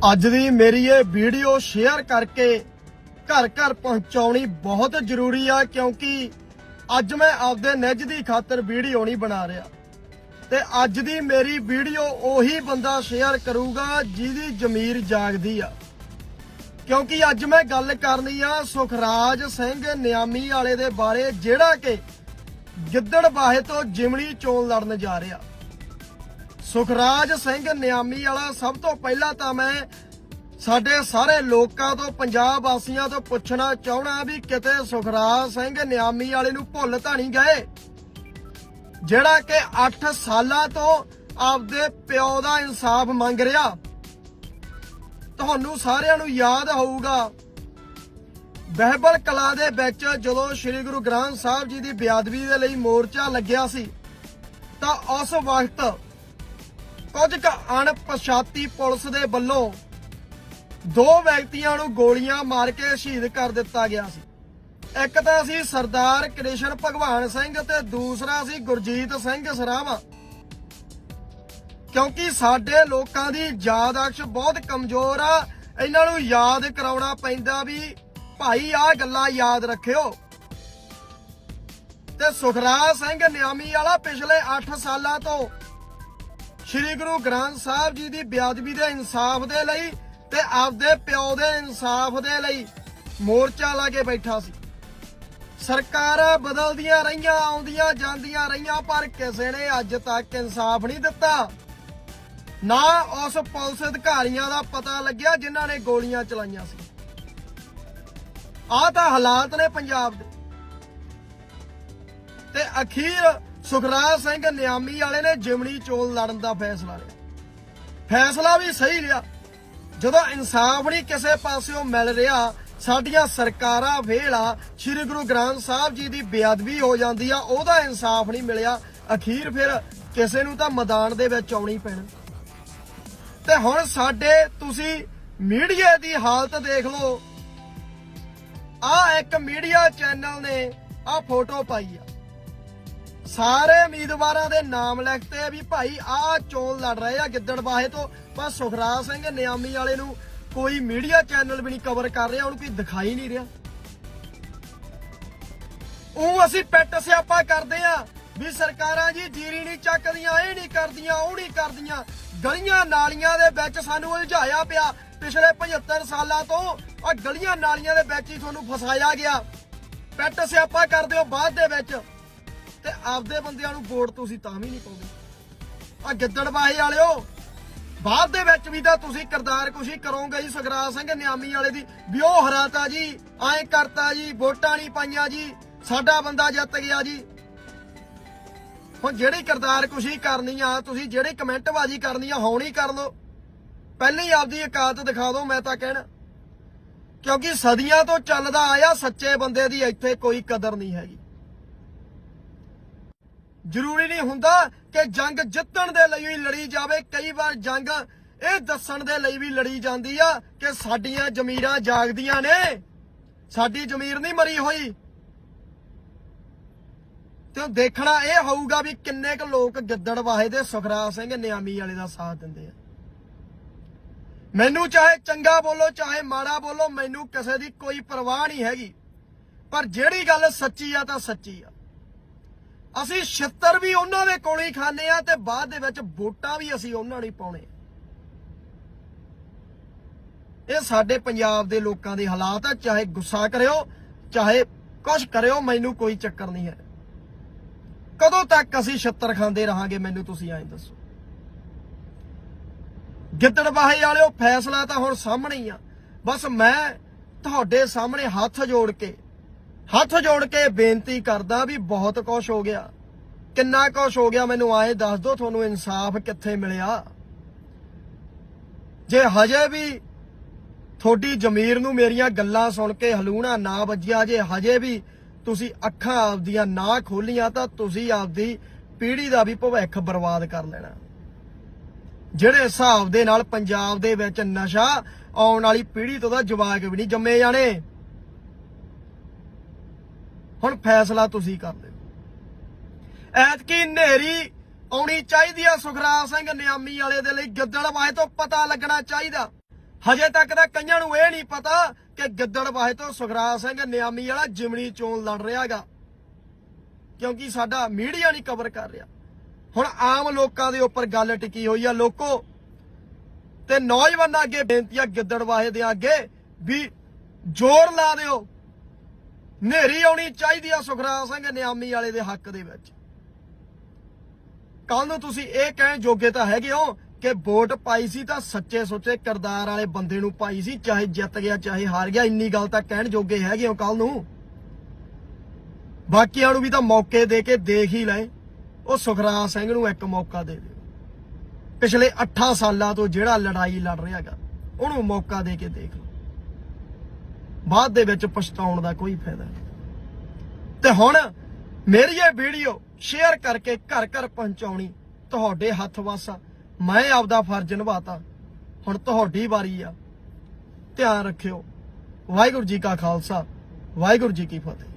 ਅੱਜ ਦੀ ਮੇਰੀ ਇਹ ਵੀਡੀਓ ਸ਼ੇਅਰ ਕਰਕੇ ਘਰ ਘਰ ਪਹੁੰਚਾਉਣੀ ਬਹੁਤ ਜ਼ਰੂਰੀ ਆ, ਕਿਉਂਕਿ ਅੱਜ ਮੈਂ ਆਪਦੇ ਨਿੱਜ ਦੀ ਖਾਤਰ ਵੀਡੀਓ ਨਹੀਂ ਬਣਾ ਰਿਹਾ। ਤੇ ਅੱਜ ਦੀ ਮੇਰੀ ਵੀਡੀਓ ਉਹੀ ਬੰਦਾ ਸ਼ੇਅਰ ਕਰੂਗਾ ਜਿਹਦੀ ਜ਼ਮੀਰ ਜਾਗਦੀ ਆ। ਕਿਉਂਕਿ ਅੱਜ ਮੈਂ ਗੱਲ ਕਰਨੀ ਆ ਸੁਖਰਾਜ ਸਿੰਘ ਨਿਆਮੀ ਵਾਲੇ ਦੇ ਬਾਰੇ, ਜਿਹੜਾ ਕਿ ਗਿੱਦੜ ਗਿੱਦੜਬਾਹੇ ਤੋਂ ਜਿਮਣੀ ਚੋਣ ਲੜਨ ਜਾ ਰਿਹਾ। ਸੁਖਰਾਜ ਸਿੰਘ ਨਿਆਮੀ ਵਾਲਾ ਸਭ ਤੋਂ ਪਹਿਲਾਂ ਤਾਂ ਮੈਂ ਸਾਡੇ ਸਾਰੇ ਲੋਕਾਂ ਤੋਂ, ਪੰਜਾਬ ਵਾਸੀਆਂ ਤੋਂ ਪੁੱਛਣਾ ਚਾਹਣਾ ਵੀ ਕਿਤੇ ਸੁਖਰਾਜ ਸਿੰਘ ਨਿਆਮੀ ਵਾਲੇ ਨੂੰ ਭੁੱਲ ਤਾਂ ਨਹੀਂ ਗਏ? ਜਿਹੜਾ ਕਿ 8 ਸਾਲਾਂ ਤੋਂ ਆਪਦੇ ਪਿਓ ਦਾ ਇਨਸਾਫ ਮੰਗ ਰਿਹਾ। ਤੁਹਾਨੂੰ ਸਾਰਿਆਂ ਨੂੰ ਯਾਦ ਹੋਊਗਾ, ਬਹਿਬਲ ਕਲਾ ਦੇ ਵਿੱਚ ਜਦੋਂ ਸ੍ਰੀ ਗੁਰੂ ਗ੍ਰੰਥ ਸਾਹਿਬ ਜੀ ਦੀ ਬਿਆਦਵੀ ਦੇ ਲਈ ਮੋਰਚਾ ਲੱਗਿਆ ਸੀ, ਤਾਂ ਉਸ ਵਕਤ ਕੁਝ ਅਣਪਛਾਤੀ ਪੁਲਿਸ ਦੇ ਵੱਲੋਂ ਦੋ ਵਿਅਕਤੀਆਂ ਨੂੰ ਗੋਲੀਆਂ ਮਾਰ ਕੇ ਸ਼ਹੀਦ ਕਰ ਦਿੱਤਾ ਗਿਆ ਸੀ। ਇੱਕ ਤਾਂ ਸੀ ਸਰਦਾਰ ਕ੍ਰਿਸ਼ਨ ਭਗਵਾਨ ਸਿੰਘ ਤੇ ਦੂਸਰਾ ਸੀ ਗੁਰਜੀਤ ਸਿੰਘ ਸਰਾਵਾ। ਕਿਉਂਕਿ ਸਾਡੇ ਲੋਕਾਂ ਦੀ ਯਾਦਾਸ਼ਤ ਬਹੁਤ ਕਮਜ਼ੋਰ ਆ, ਇਹਨਾਂ ਨੂੰ ਯਾਦ ਕਰਾਉਣਾ ਪੈਂਦਾ ਵੀ ਭਾਈ ਆਹ ਗੱਲਾਂ ਯਾਦ ਰੱਖਿਓ। ਤੇ ਸੁਖਰਾਜ ਸਿੰਘ ਨਿਆਮੀ ਵਾਲਾ ਪਿਛਲੇ 8 ਸਾਲਾਂ ਤੋਂ ਸ੍ਰੀ ਗੁਰੂ ਗ੍ਰੰਥ ਸਾਹਿਬ ਜੀ ਦੀ ਬਿਆਦਵੀ ਦੇ ਇਨਸਾਫ ਦੇ ਲਈ ਤੇ ਆਪਦੇ ਪਿਓ ਦੇ ਇਨਸਾਫ ਦੇ ਲਈ ਮੋਰਚਾ ਲਾ ਕੇ ਬੈਠਾ ਸੀ। ਸਰਕਾਰਾਂ ਬਦਲਦੀਆਂ ਰਹੀਆਂ, ਆਉਂਦੀਆਂ ਜਾਂਦੀਆਂ ਰਹੀਆਂ, ਪਰ ਕਿਸੇ ਨੇ ਅੱਜ ਤੱਕ ਇਨਸਾਫ ਨਹੀਂ ਦਿੱਤਾ। ਨਾ ਉਸ ਪੁਲਿਸ ਅਧਿਕਾਰੀਆਂ ਦਾ ਪਤਾ ਲੱਗਿਆ ਜਿਨ੍ਹਾਂ ਨੇ ਗੋਲੀਆਂ ਚਲਾਈਆਂ ਸੀ। ਆਹ ਤਾਂ ਹਾਲਾਤ ਨੇ ਪੰਜਾਬ ਦੇ। ਤੇ ਅਖੀਰ ਸੁਖਰਾਜ ਸਿੰਘ ਨਿਆਮੀ ਵਾਲੇ ਨੇ ਜਿਮਣੀ ਚੋਣ ਲੜਨ ਦਾ ਫੈਸਲਾ ਲਿਆ। ਫੈਸਲਾ ਵੀ ਸਹੀ ਲਿਆ। ਜਦੋਂ ਇਨਸਾਫ ਨਹੀਂ ਕਿਸੇ ਪਾਸਿਓਂ ਮਿਲ ਰਿਹਾ, ਸਾਡੀਆਂ ਸਰਕਾਰਾਂ ਵੇਲਾ ਸ੍ਰੀ ਗੁਰੂ ਗ੍ਰੰਥ ਸਾਹਿਬ ਜੀ ਦੀ ਬੇਅਦਬੀ ਹੋ ਜਾਂਦੀ ਆ, ਉਹਦਾ ਇਨਸਾਫ ਨਹੀਂ ਮਿਲਿਆ। ਅਖੀਰ ਫਿਰ ਕਿਸੇ ਨੂੰ ਤਾਂ ਮੈਦਾਨ ਦੇ ਵਿੱਚ ਆਉਣੀ ਪੈਣਾ। ਤੇ ਹੁਣ ਸਾਡੇ, ਤੁਸੀਂ ਮੀਡੀਆ ਦੀ ਹਾਲਤ ਦੇਖ ਲਓ। ਆ ਇੱਕ ਮੀਡੀਆ ਚੈਨਲ ਨੇ ਆ ਫੋਟੋ ਪਾਈ ਆ। ਸਾਰੇ ਉਮੀਦਵਾਰਾਂ ਦੇ ਨਾਮ ਲਿਖਤੇ ਵੀ ਭਾਈ ਆਹ ਚੋਣ ਲੜ ਰਹੇ ਆ ਗਿੱਦੜਬਾਹੇ ਤੋਂ। ਪਰ ਸੁਖਰਾਜ ਸਿੰਘ ਨਿਆਮੀ ਵਾਲੇ ਨੂੰ ਕੋਈ ਮੀਡੀਆ ਚੈਨਲ ਵੀ ਨਹੀਂ ਕਵਰ ਕਰ ਰਿਹਾ, ਉਹਨੂੰ ਕੋਈ ਦਿਖਾਈ ਨਹੀਂ ਰਿਹਾ। ਉਹ ਅਸੀਂ ਪੈਟ ਸਿਆਪਾ ਕਰਦੇ ਆ ਵੀ ਸਰਕਾਰਾਂ ਜੀ ਜੀਰੀ ਨਹੀਂ ਚੱਕਦੀਆਂ, ਇਹ ਨਹੀਂ ਕਰਦੀਆਂ, ਉਹ ਨਹੀਂ ਕਰਦੀਆਂ। ਗਲੀਆਂ ਨਾਲੀਆਂ ਦੇ ਵਿੱਚ ਸਾਨੂੰ ਉਲਝਾਇਆ ਪਿਆ ਪਿਛਲੇ 75 ਸਾਲਾਂ ਤੋਂ। ਆ ਗਲੀਆਂ ਨਾਲੀਆਂ ਦੇ ਵਿੱਚ ਹੀ ਤੁਹਾਨੂੰ ਫਸਾਇਆ ਗਿਆ। ਪੈਟ ਸਿਆਪਾ ਕਰਦੇ ਹੋ ਬਾਅਦ ਦੇ ਵਿੱਚ। ਤੇ ਆਪਦੇ ਬੰਦਿਆਂ ਨੂੰ ਵੋਟ ਤੁਸੀਂ ਤਾਂ ਵੀ ਨਹੀਂ ਪਾਉਂਦੇ। ਆ ਗਿੱਦੜਬਾਹੇ ਵਾਲਿਓ, ਬਾਅਦ ਦੇ ਵਿੱਚ ਵੀ ਤਾਂ ਤੁਸੀਂ ਕਰਦਾਰ ਕੁਸ਼ੀ ਕਰੋਗੇ ਜੀ ਸੁਖਰਾਜ ਸਿੰਘ ਨਿਆਮੀ ਵਾਲੇ ਦੀ। ਵੀ ਉਹ ਹਰਾਤਾ ਜੀ, ਐਂ ਕਰਤਾ ਜੀ, ਵੋਟਾਂ ਨਹੀਂ ਪਾਈਆਂ ਜੀ, ਸਾਡਾ ਬੰਦਾ ਜਿੱਤ ਗਿਆ ਜੀ। ਹੁਣ ਜਿਹੜੀ ਕਰਦਾਰ ਕੁਸ਼ੀ ਕਰਨੀ ਆ, ਤੁਸੀਂ ਜਿਹੜੀ ਕਮੈਂਟ ਬਾਜੀ ਕਰਨੀ ਆ, ਹੁਣ ਹੀ ਕਰ ਲਓ। ਪਹਿਲਾਂ ਹੀ ਆਪਦੀ ਇਕਾਤ ਦਿਖਾ ਦਿਓ, ਮੈਂ ਤਾਂ ਕਹਿਣਾ। ਕਿਉਂਕਿ ਸਦੀਆਂ ਤੋਂ ਚੱਲਦਾ ਆਇਆ ਸੱਚੇ ਬੰਦੇ ਦੀ ਇੱਥੇ ਕੋਈ ਕਦਰ ਨਹੀਂ ਹੈਗੀ। ਜ਼ਰੂਰੀ ਨਹੀਂ ਹੁੰਦਾ ਕਿ ਜੰਗ ਜਿੱਤਣ ਦੇ ਲਈ ਵੀ ਲੜੀ ਜਾਵੇ। ਕਈ ਵਾਰ ਜੰਗ ਇਹ ਦੱਸਣ ਦੇ ਲਈ ਵੀ ਲੜੀ ਜਾਂਦੀ ਆ ਕਿ ਸਾਡੀਆਂ ਜ਼ਮੀਰਾਂ ਜਾਗਦੀਆਂ ਨੇ। ਸਾਡੀ ਜ਼ਮੀਰ ਨਹੀਂ ਮਰੀ ਹੋਈ। ਤੇ ਉਹ ਦੇਖਣਾ ਇਹ ਹੋਊਗਾ ਵੀ ਕਿੰਨੇ ਕੁ ਲੋਕ ਗਿੱਦੜ ਵਾਹੇ ਦੇ ਸੁਖਰਾਜ ਸਿੰਘ ਨਿਆਮੀ ਵਾਲੇ ਦਾ ਸਾਥ ਦਿੰਦੇ ਆ। ਮੈਨੂੰ ਚਾਹੇ ਚੰਗਾ ਬੋਲੋ, ਚਾਹੇ ਮਾੜਾ ਬੋਲੋ, ਮੈਨੂੰ ਕਿਸੇ ਦੀ ਕੋਈ ਪਰਵਾਹ ਨਹੀਂ ਹੈਗੀ। ਪਰ ਜਿਹੜੀ ਗੱਲ ਸੱਚੀ ਆ ਤਾਂ ਸੱਚੀ ਆ। ਅਸੀਂ ਛਿੱਤਰ ਵੀ ਉਹਨਾਂ ਦੇ ਕੋਲ ਹੀ ਖਾਂਦੇ ਆ ਤੇ ਬਾਅਦ ਦੇ ਵਿੱਚ ਵੋਟਾਂ ਵੀ ਅਸੀਂ ਉਹਨਾਂ ਨੂੰ ਪਾਉਣੇ ਇਹ ਸਾਡੇ ਪੰਜਾਬ ਦੇ ਲੋਕਾਂ ਦੇ ਹਾਲਾਤ ਆ, ਚਾਹੇ ਗੁੱਸਾ ਕਰਿਓ, ਚਾਹੇ ਕੁਛ ਕਰਿਓ, ਮੈਨੂੰ ਕੋਈ ਚੱਕਰ ਨਹੀਂ ਹੈ। ਕਦੋਂ ਤੱਕ ਅਸੀਂ ਛਿੱਤਰ ਖਾਂਦੇ ਰਹਾਂਗੇ, ਮੈਨੂੰ ਤੁਸੀਂ ਐਂ ਦੱਸੋ। ਗਿੱਦੜਬਾਹੇ ਵਾਲਿਓ, ਫੈਸਲਾ ਤਾਂ ਹੁਣ ਸਾਹਮਣੇ ਹੀ ਆ। ਬਸ ਮੈਂ ਤੁਹਾਡੇ ਸਾਹਮਣੇ ਹੱਥ ਜੋੜ ਕੇ ਹੱਥ ਜੋੜ ਕੇ ਬੇਨਤੀ ਕਰਦਾ ਵੀ ਬਹੁਤ ਕੁਝ ਹੋ ਗਿਆ। ਕਿੰਨਾ ਕੁਝ ਹੋ ਗਿਆ ਮੈਨੂੰ ਆਏ ਦੱਸ ਦਿਓ, ਤੁਹਾਨੂੰ ਇਨਸਾਫ ਕਿੱਥੇ ਮਿਲਿਆ। ਜੇ ਹਜੇ ਵੀ ਤੁਹਾਡੀ ਜ਼ਮੀਰ ਨੂੰ ਮੇਰੀਆਂ ਗੱਲਾਂ ਸੁਣ ਕੇ ਹਲੂਣਾ ਨਾ ਵੱਜਿਆ, ਜੇ ਹਜੇ ਵੀ ਤੁਸੀਂ ਅੱਖਾਂ ਆਪਦੀਆਂ ਨਾ ਖੋਲੀਆਂ, ਤਾਂ ਤੁਸੀਂ ਆਪਦੀ ਪੀੜ੍ਹੀ ਦਾ ਵੀ ਭਵਿੱਖ ਬਰਬਾਦ ਕਰ ਲੈਣਾ। ਜਿਹੜੇ ਹਿਸਾਬ ਦੇ ਨਾਲ ਪੰਜਾਬ ਦੇ ਵਿੱਚ ਨਸ਼ਾ ਆਉਣ ਵਾਲੀ ਪੀੜ੍ਹੀ ਤੋਂ ਦਾ ਜਵਾਕ ਵੀ ਨਹੀਂ ਜੰਮੇ ਜਾਣੇ। ਹੁਣ ਫੈਸਲਾ ਤੁਸੀਂ ਕਰ ਲਿਓ। ਐਤਕੀ ਨੇਰੀ ਆਉਣੀ ਚਾਹੀਦੀ ਆ ਸੁਖਰਾਜ ਸਿੰਘ ਨਿਆਮੀ ਵਾਲੇ ਦੇ ਲਈ ਗਿੱਦੜਵਾਏ ਤੋਂ ਪਤਾ ਲੱਗਣਾ ਚਾਹੀਦਾ। ਹਜੇ ਤੱਕ ਤਾਂ ਕਈਆਂ ਨੂੰ ਇਹ ਨਹੀਂ ਪਤਾ ਕਿ ਗਿੱਦੜਵਾਹੇ ਤੋਂ ਸੁਖਰਾਜ ਸਿੰਘ ਨਿਆਮੀ ਵਾਲਾ ਜਿਮਣੀ ਚੋਣ ਲੜ ਰਿਹਾ ਰਿਹਾਗਾ ਕਿਉਂਕਿ ਸਾਡਾ ਮੀਡੀਆ ਨਹੀਂ ਕਵਰ ਕਰ ਰਿਹਾ। ਹੁਣ ਆਮ ਲੋਕਾਂ ਦੇ ਉੱਪਰ ਗੱਲ ਟਿਕੀ ਹੋਈ ਆ ਲੋਕੋ। ਤੇ ਨੌਜਵਾਨਾਂ ਅੱਗੇ ਬੇਨਤੀ ਆ ਗਿੱਦੜਵਾਹੇ ਦੇ ਅੱਗੇ ਵੀ ਜ਼ੋਰ ਲਾ ਦਿਓ। ਨੇਰੀ ਆਉਣੀ ਚਾਹੀਦੀ ਆ ਸੁਖਰਾਜ ਸਿੰਘ ਨਿਆਮੀ ਵਾਲੇ ਦੇ ਹੱਕ ਦੇ ਵਿੱਚ। ਕੱਲ ਨੂੰ ਤੁਸੀਂ ਇਹ ਕਹਿਣ ਜੋਗੇ ਤਾਂ ਹੈਗੇ ਹੋ ਕਿ ਵੋਟ ਪਾਈ ਸੀ ਤਾਂ ਸੱਚੇ ਸੁੱਚੇ ਕਿਰਦਾਰ ਵਾਲੇ ਬੰਦੇ ਨੂੰ ਪਾਈ ਸੀ, ਚਾਹੇ ਜਿੱਤ ਗਿਆ, ਚਾਹੇ ਹਾਰ ਗਿਆ, ਇੰਨੀ ਗੱਲ ਤਾਂ ਕਹਿਣ ਜੋਗੇ ਹੈਗੇ ਹੋ ਕੱਲ ਨੂੰ। ਬਾਕੀਆਂ ਨੂੰ ਵੀ ਤਾਂ ਮੌਕੇ ਦੇ ਕੇ ਦੇਖ ਹੀ ਲਏ ਉਹ ਸੁਖਰਾਜ ਸਿੰਘ ਨੂੰ ਇੱਕ ਮੌਕਾ ਦੇ ਦਿਓ। ਪਿਛਲੇ 8 ਸਾਲਾਂ ਤੋਂ ਜਿਹੜਾ ਲੜਾਈ ਲੜ ਰਿਹਾ ਹੈਗਾ, ਉਹਨੂੰ ਮੌਕਾ ਦੇ ਕੇ ਦੇਖ ਲਓ। ਬਾਅਦ ਦੇ ਵਿੱਚ ਪਛਤਾਉਣ ਦਾ ਕੋਈ ਫਾਇਦਾ ਨਹੀਂ। ਤੇ ਹੁਣ ਮੇਰੀ ਇਹ ਵੀਡੀਓ ਸ਼ੇਅਰ ਕਰਕੇ ਘਰ ਘਰ ਪਹੁੰਚਾਉਣੀ ਤੁਹਾਡੇ ਹੱਥ ਵਾਸਾ। ਮੈਂ ਆਪਦਾ ਫਰਜ਼ ਨਿਭਾਤਾ। ਹੁਣ ਤੁਹਾਡੀ ਵਾਰੀ ਆ। ਧਿਆਨ ਰੱਖਿਓ। ਵਾਹਿਗੁਰੂ ਜੀ ਕਾ ਖਾਲਸਾ। ਵਾਹਿਗੁਰੂ ਜੀ ਕੀ ਫਤਿਹ।